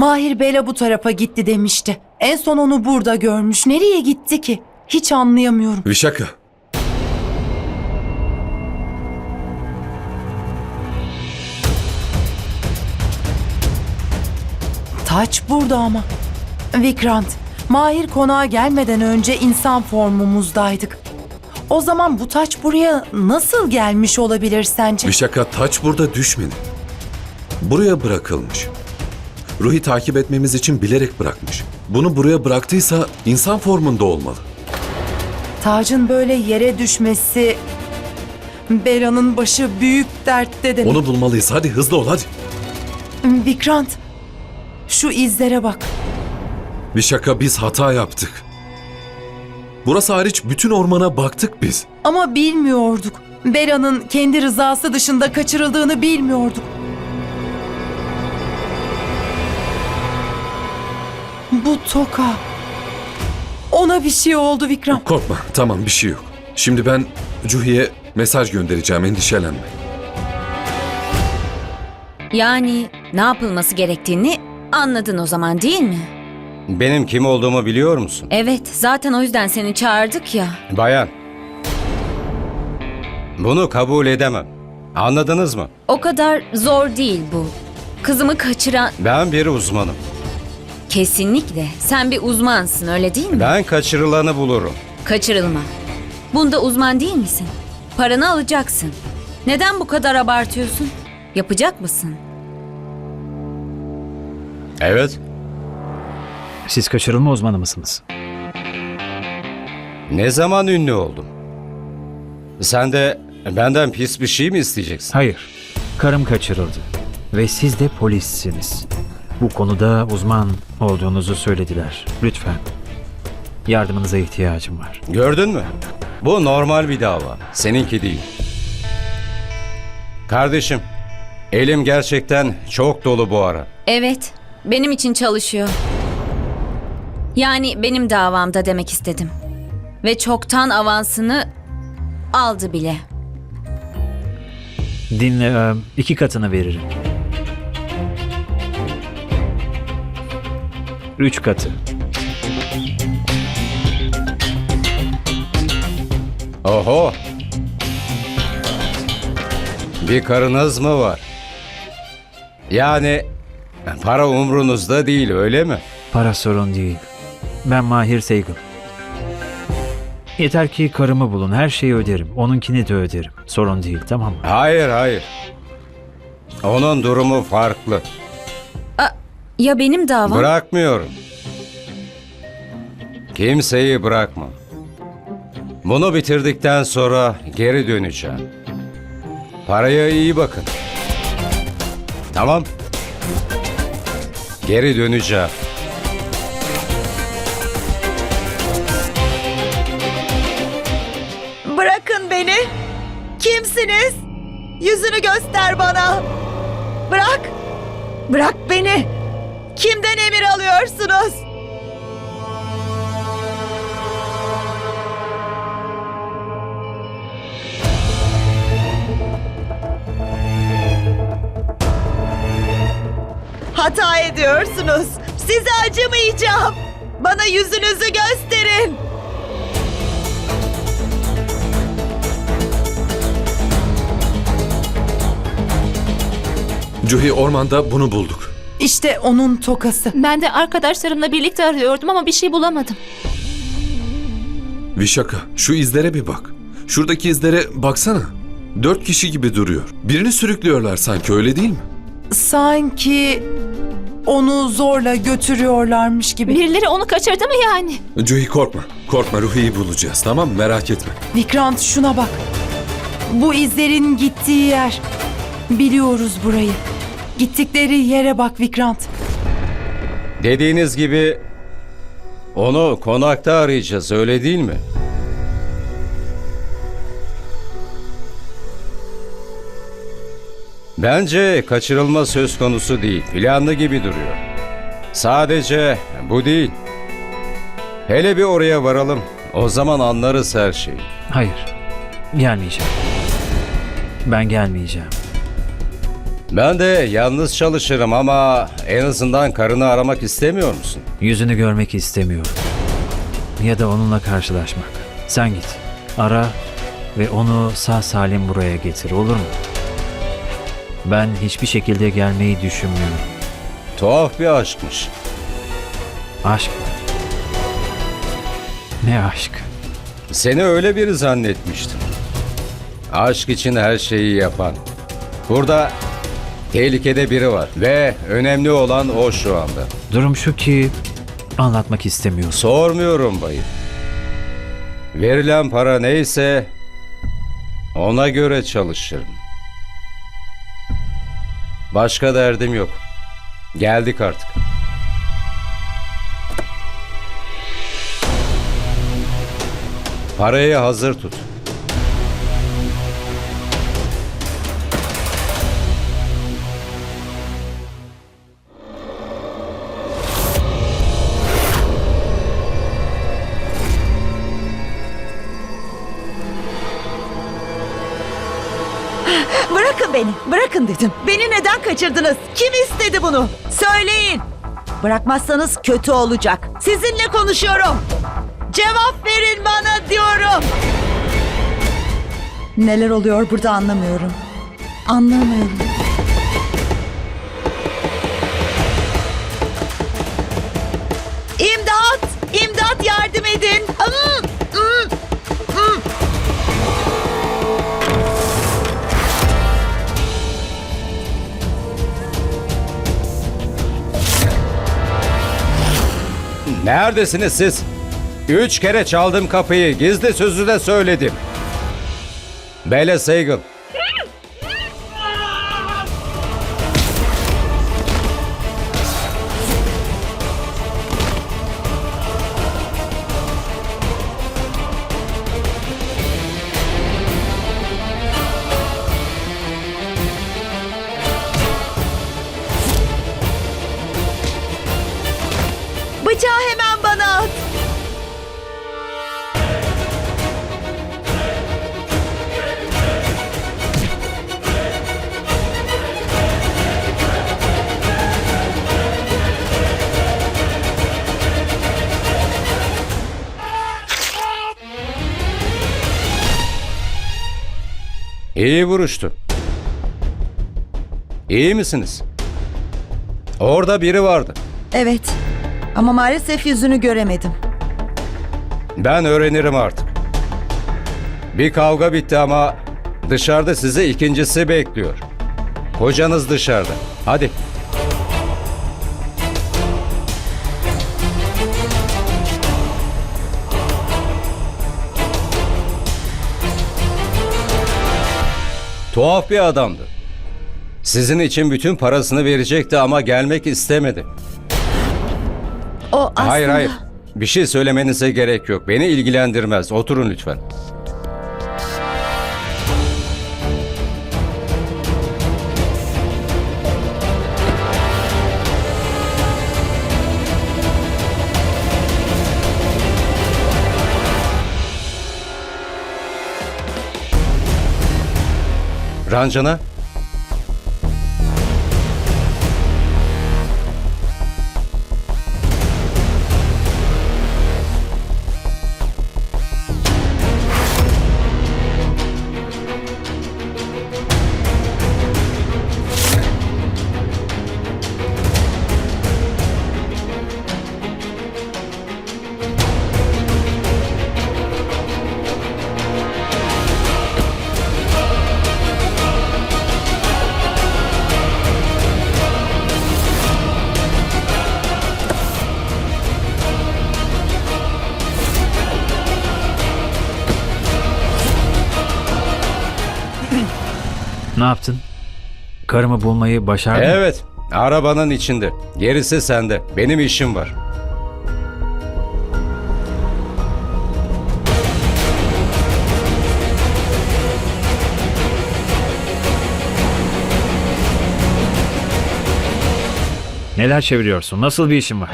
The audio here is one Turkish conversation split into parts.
Mahir Bela bu tarafa gitti demişti. En son onu burada görmüş. Nereye gitti ki? Hiç anlayamıyorum. Vişaka. Taç burada ama. Vikrant, Mahir konağa gelmeden önce insan formumuzdaydık. O zaman bu taç buraya nasıl gelmiş olabilir sence? Vişaka taç burada düşmedi. Buraya bırakılmış. Ruhi takip etmemiz için bilerek bırakmış. Bunu buraya bıraktıysa insan formunda olmalı. Tacın böyle yere düşmesi... Bela'nın başı büyük dertte demek. Onu bulmalıyız. Hadi hızlı ol hadi. Vikrant, şu izlere bak. Vişaka biz hata yaptık. Burası hariç bütün ormana baktık biz. Ama bilmiyorduk. Bela'nın kendi rızası dışında kaçırıldığını bilmiyorduk. Bu toka. Ona bir şey oldu Vikram. Korkma tamam bir şey yok. Şimdi ben Cuhi'ye mesaj göndereceğim endişelenme. Yani ne yapılması gerektiğini anladın o zaman değil mi? Benim kim olduğumu biliyor musun? Evet, zaten o yüzden seni çağırdık ya. Bayan. Bunu kabul edemem. Anladınız mı? O kadar zor değil bu. Kızımı kaçıran... Ben bir uzmanım. Kesinlikle. Sen bir uzmansın öyle değil mi? Ben kaçırılanı bulurum. Kaçırılma. Bunda uzman değil misin? Paranı alacaksın. Neden bu kadar abartıyorsun? Yapacak mısın? Evet. Siz kaçırılma uzmanı mısınız? Ne zaman ünlü oldum? Sen de benden pis bir şey mi isteyeceksin? Hayır. Karım kaçırıldı. Ve siz de polissiniz. Bu konuda uzman olduğunuzu söylediler. Lütfen. Yardımınıza ihtiyacım var. Gördün mü? Bu normal bir dava. Seninki değil. Kardeşim, elim gerçekten çok dolu bu ara. Evet, benim için çalışıyor. Yani benim davamda demek istedim. Ve çoktan avansını aldı bile. Dinle, e, iki katını veririm. Üç katı. Oho! Bir karınız mı var? Yani para umrunuzda değil öyle mi? Para sorun değil. Ben Mahir Seygal. Yeter ki karımı bulun. Her şeyi öderim. Onunkini de öderim. Sorun değil tamam mı? Hayır hayır. Onun durumu farklı. Ya benim davam? Bırakmıyorum. Kimseyi bırakma. Bunu bitirdikten sonra geri döneceğim. Paraya iyi bakın. Tamam. Geri döneceğim. Bırakın beni. Kimsiniz? Yüzünü göster bana. Bırak. Bırak beni. Kimden emir alıyorsunuz? Hata ediyorsunuz. Size acımayacağım. Bana yüzünüzü gösterin. Cuhi ormanda bunu bulduk. İşte onun tokası. Ben de arkadaşlarımla birlikte arıyordum ama bir şey bulamadım. Vişaka şu izlere bir bak. Şuradaki izlere baksana. Dört kişi gibi duruyor. Birini sürüklüyorlar sanki öyle değil mi? Sanki onu zorla götürüyorlarmış gibi. Birileri onu kaçırdı mı yani? Cuhi korkma. Korkma Ruhi'yi bulacağız tamam mı? Merak etme. Vikrant şuna bak. Bu izlerin gittiği yer. Biliyoruz burayı. Gittikleri yere bak Vikrant. Dediğiniz gibi onu konakta arayacağız öyle değil mi? Bence kaçırılma söz konusu değil. Planlı gibi duruyor. Sadece bu değil. Hele bir oraya varalım. O zaman anlarız her şeyi. Hayır. Gelmeyeceğim. Ben gelmeyeceğim. Ben de yalnız çalışırım ama en azından karını aramak istemiyor musun? Yüzünü görmek istemiyorum. Ya da onunla karşılaşmak. Sen git. Ara ve onu sağ salim buraya getir olur mu? Ben hiçbir şekilde gelmeyi düşünmüyorum. Tuhaf bir aşkmış. Aşk mı? Ne aşk? Seni öyle biri zannetmiştim. Aşk için her şeyi yapan. Burada tehlikede biri var ve önemli olan o şu anda. Durum şu ki anlatmak istemiyorsun. Sormuyorum bayım. Verilen para neyse ona göre çalışırım. Başka derdim yok. Geldik artık. Parayı hazır tut. Kaçırdınız? Kim istedi bunu? Söyleyin. Bırakmazsanız kötü olacak. Sizinle konuşuyorum. Cevap verin bana diyorum. Neler oluyor burada anlamıyorum. Anlamıyorum. Neredesiniz siz? Üç kere çaldım kapıyı. Gizli sözü de söyledim. Bele Sagal. İyi vuruştu. İyi misiniz? Orada biri vardı. Evet. Ama maalesef yüzünü göremedim. Ben öğrenirim artık. Bir kavga bitti ama dışarıda sizi ikincisi bekliyor. Kocanız dışarıda. Hadi. Tuhaf bir adamdı. Sizin için bütün parasını verecekti ama gelmek istemedi. O aslında... Hayır hayır. Bir şey söylemenize gerek yok. Beni ilgilendirmez. Oturun lütfen. Rancana, yaptın? Karımı bulmayı başardın. mı? Evet, arabanın içinde. Gerisi sende. Benim işim var. Neler çeviriyorsun? Nasıl bir işin var?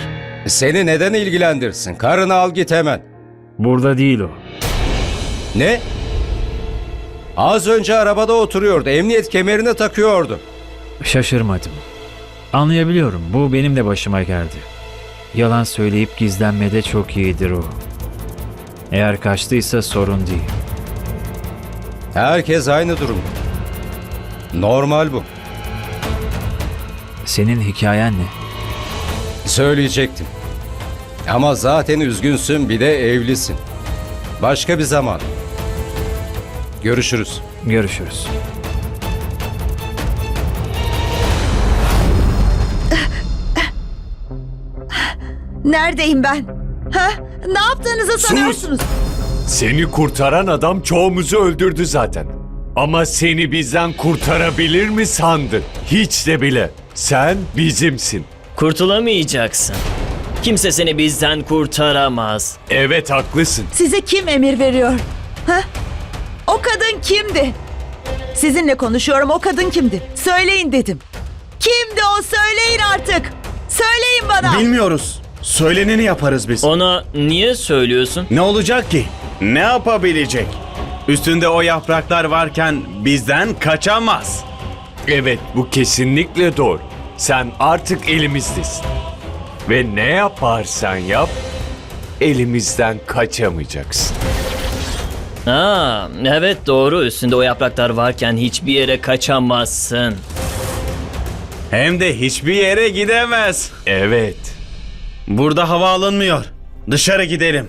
Seni neden ilgilendirsin? Karını al git hemen. Burada değil o. Ne? Az önce arabada oturuyordu. Emniyet kemerini takıyordu. Şaşırmadım. Anlayabiliyorum. Bu benim de başıma geldi. Yalan söyleyip gizlenmede çok iyidir o. Eğer kaçtıysa sorun değil. Herkes aynı durumda. Normal bu. Senin hikayen ne? Söyleyecektim. Ama zaten üzgünsün bir de evlisin. Başka bir zaman. Görüşürüz. Görüşürüz. Neredeyim ben? Ha? Ne yaptığınızı sanıyorsunuz? Seni kurtaran adam çoğumuzu öldürdü zaten. Ama seni bizden kurtarabilir mi sandın? Hiç de bile. Sen bizimsin. Kurtulamayacaksın. Kimse seni bizden kurtaramaz. Evet haklısın. Size kim emir veriyor? Ha? O kadın kimdi? Sizinle konuşuyorum. O kadın kimdi? Söyleyin dedim. Kimdi o? Söyleyin artık. Söyleyin bana. Bilmiyoruz. Söyleneni yaparız biz. Ona niye söylüyorsun? Ne olacak ki? Ne yapabilecek? Üstünde o yapraklar varken bizden kaçamaz. Evet bu kesinlikle doğru. Sen artık elimizdesin. Ve ne yaparsan yap elimizden kaçamayacaksın. Ha, evet doğru. Üstünde o yapraklar varken hiçbir yere kaçamazsın. Hem de hiçbir yere gidemez. Evet. Burada hava alınmıyor. Dışarı gidelim.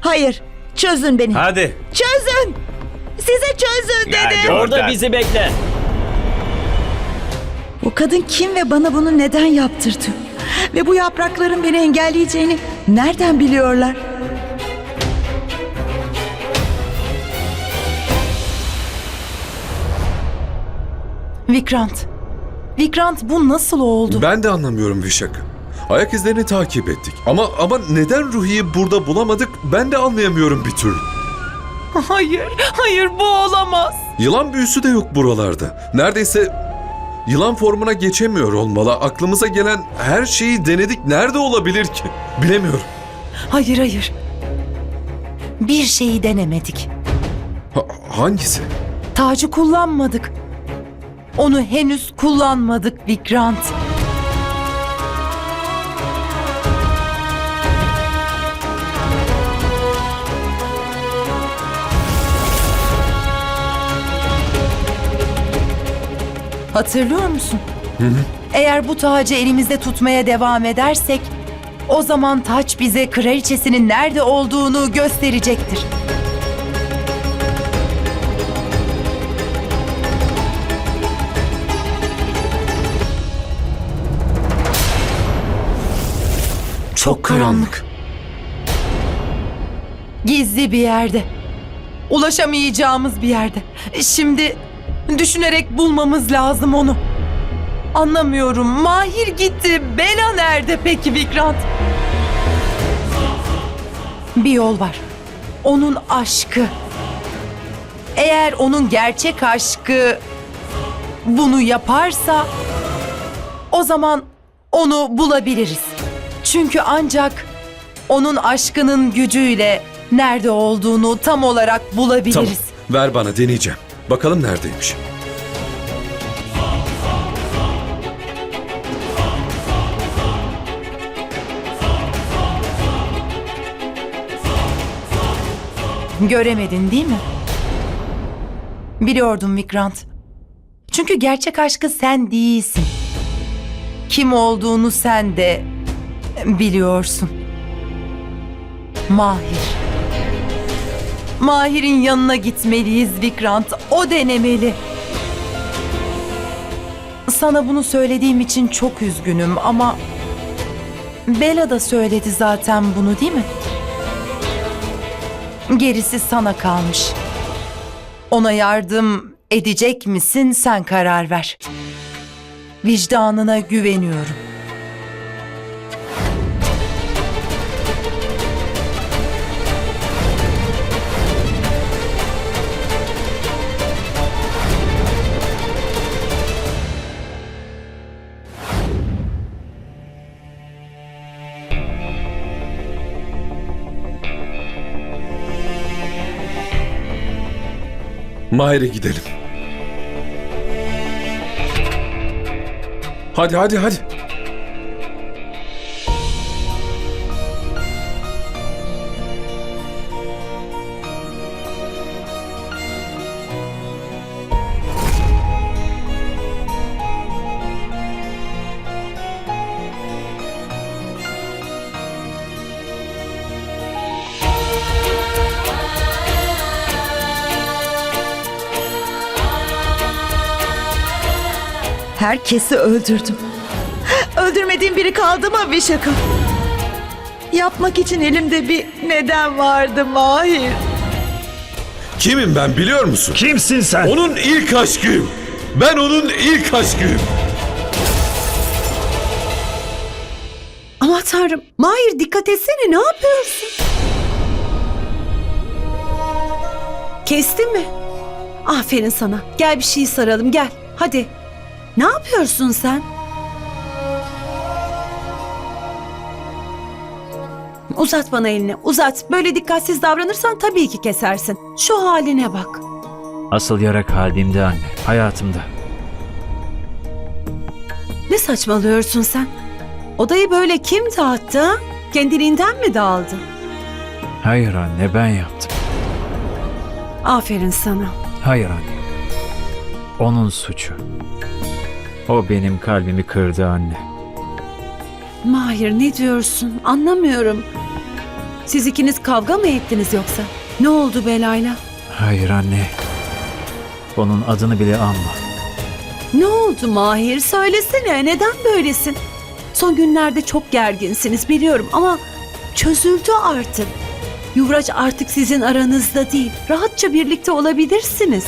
Hayır. Çözün beni. Hadi. Çözün. Size çözün dedim. Hadi Orada oradan. bizi bekle. O kadın kim ve bana bunu neden yaptırdı? Ve bu yaprakların beni engelleyeceğini nereden biliyorlar? Vikrant. Vikrant bu nasıl oldu? Ben de anlamıyorum Vişak. Ayak izlerini takip ettik. Ama ama neden Ruhi'yi burada bulamadık ben de anlayamıyorum bir türlü. Hayır, hayır bu olamaz. Yılan büyüsü de yok buralarda. Neredeyse yılan formuna geçemiyor olmalı. Aklımıza gelen her şeyi denedik. Nerede olabilir ki? Bilemiyorum. Hayır, hayır. Bir şeyi denemedik. Ha- hangisi? Tacı kullanmadık. Onu henüz kullanmadık Vikrant. Hatırlıyor musun? Eğer bu tacı elimizde tutmaya devam edersek, o zaman taç bize kraliçesinin nerede olduğunu gösterecektir. Çok karanlık. Gizli bir yerde. Ulaşamayacağımız bir yerde. Şimdi düşünerek bulmamız lazım onu. Anlamıyorum. Mahir gitti. Bela nerede peki Vikrant? Bir yol var. Onun aşkı. Eğer onun gerçek aşkı bunu yaparsa o zaman onu bulabiliriz. Çünkü ancak onun aşkının gücüyle nerede olduğunu tam olarak bulabiliriz. Tamam. Ver bana deneyeceğim. Bakalım neredeymiş. Göremedin değil mi? Biliyordum Vikrant. Çünkü gerçek aşkı sen değilsin. Kim olduğunu sen de biliyorsun. Mahir. Mahir'in yanına gitmeliyiz Vikrant. O denemeli. Sana bunu söylediğim için çok üzgünüm ama... Bela da söyledi zaten bunu değil mi? Gerisi sana kalmış. Ona yardım edecek misin sen karar ver. Vicdanına güveniyorum. Mahir'e gidelim. Hadi hadi hadi. Herkesi öldürdüm. Öldürmediğim biri kaldı mı bir şaka? Yapmak için elimde bir neden vardı Mahir. Kimim ben biliyor musun? Kimsin sen? Onun ilk aşkıyım. Ben onun ilk aşkıyım. Ama tanrım. Mahir dikkat etsene ne yapıyorsun? Kestin mi? Aferin sana. Gel bir şey saralım gel. Hadi. Ne yapıyorsun sen? Uzat bana elini. Uzat. Böyle dikkatsiz davranırsan tabii ki kesersin. Şu haline bak. Asıl yara kalbimde anne. Hayatımda. Ne saçmalıyorsun sen? Odayı böyle kim dağıttı? ha? Kendiliğinden mi dağıldı? Hayır anne ben yaptım. Aferin sana. Hayır anne. Onun suçu. O benim kalbimi kırdı anne. Mahir ne diyorsun? Anlamıyorum. Siz ikiniz kavga mı ettiniz yoksa? Ne oldu Belayla? Hayır anne. Onun adını bile anma. Ne oldu Mahir? Söylesene neden böylesin? Son günlerde çok gerginsiniz biliyorum ama çözüldü artık. Yuvraç artık sizin aranızda değil. Rahatça birlikte olabilirsiniz.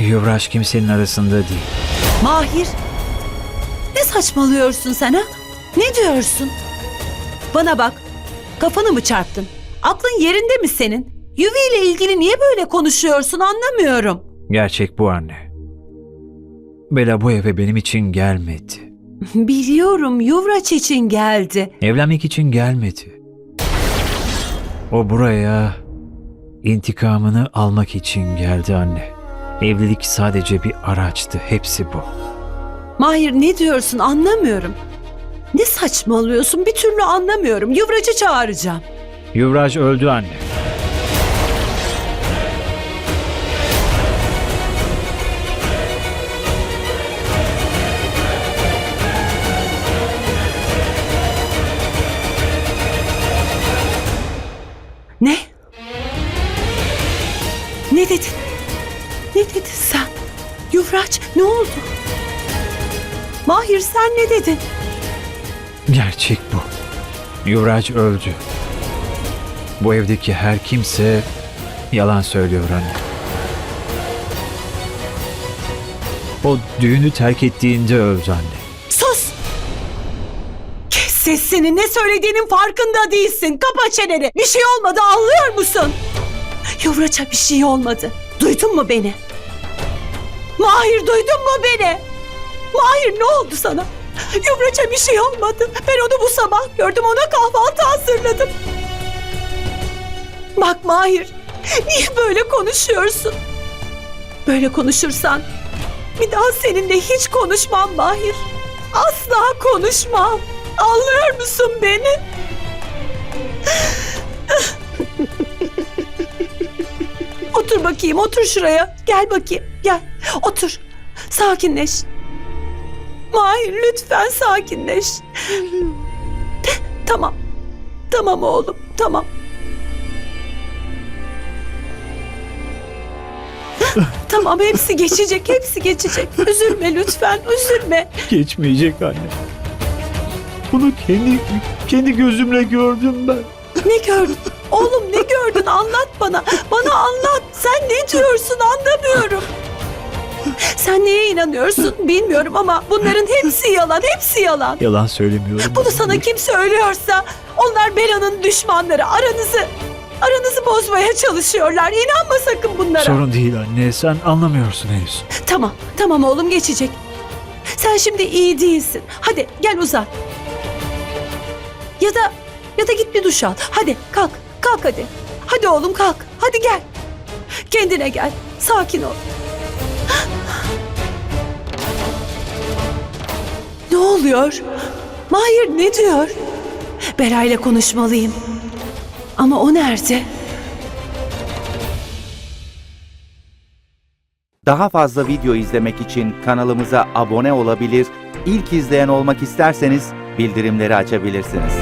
Yuvraş kimsenin arasında değil. Mahir, saçmalıyorsun sen ha? Ne diyorsun? Bana bak, kafanı mı çarptın? Aklın yerinde mi senin? Yuvi ile ilgili niye böyle konuşuyorsun anlamıyorum. Gerçek bu anne. Bela bu eve benim için gelmedi. Biliyorum Yuvraç için geldi. Evlenmek için gelmedi. O buraya intikamını almak için geldi anne. Evlilik sadece bir araçtı. Hepsi bu. Mahir ne diyorsun anlamıyorum. Ne saçmalıyorsun bir türlü anlamıyorum. Yuvraç'ı çağıracağım. Yuvraj öldü anne. Mahir sen ne dedin? Gerçek bu. Yuvraj öldü. Bu evdeki her kimse yalan söylüyor anne. O düğünü terk ettiğinde öldü anne. Sus! Kes sesini ne söylediğinin farkında değilsin. Kapa çeneni. Bir şey olmadı anlıyor musun? Yuvraç'a bir şey olmadı. Duydun mu beni? Mahir duydun mu beni? Mahir ne oldu sana? Yuvraç'a bir şey olmadı. Ben onu bu sabah gördüm. Ona kahvaltı hazırladım. Bak Mahir. Niye böyle konuşuyorsun? Böyle konuşursan bir daha seninle hiç konuşmam Mahir. Asla konuşmam. Anlıyor musun beni? otur bakayım, otur şuraya. Gel bakayım, gel. Otur. Sakinleş. Mahir lütfen sakinleş. tamam. Tamam oğlum, tamam. tamam hepsi geçecek, hepsi geçecek. Üzülme lütfen, üzülme. Geçmeyecek anne. Bunu kendi kendi gözümle gördüm ben. Ne gördün? Oğlum ne gördün? Anlat bana. Bana anlat. Sen ne diyorsun anlamıyorum. Sen neye inanıyorsun bilmiyorum ama bunların hepsi yalan, hepsi yalan. Yalan söylemiyorum. Bunu sana kim söylüyorsa onlar Bela'nın düşmanları. Aranızı aranızı bozmaya çalışıyorlar. İnanma sakın bunlara. Sorun değil anne. Sen anlamıyorsun henüz. Tamam, tamam oğlum geçecek. Sen şimdi iyi değilsin. Hadi gel uzan. Ya da ya da git bir duş al. Hadi kalk, kalk hadi. Hadi oğlum kalk. Hadi gel. Kendine gel. Sakin ol. Ne oluyor? Mahir ne diyor? Bera ile konuşmalıyım. Ama o nerede? Daha fazla video izlemek için kanalımıza abone olabilir, ilk izleyen olmak isterseniz bildirimleri açabilirsiniz.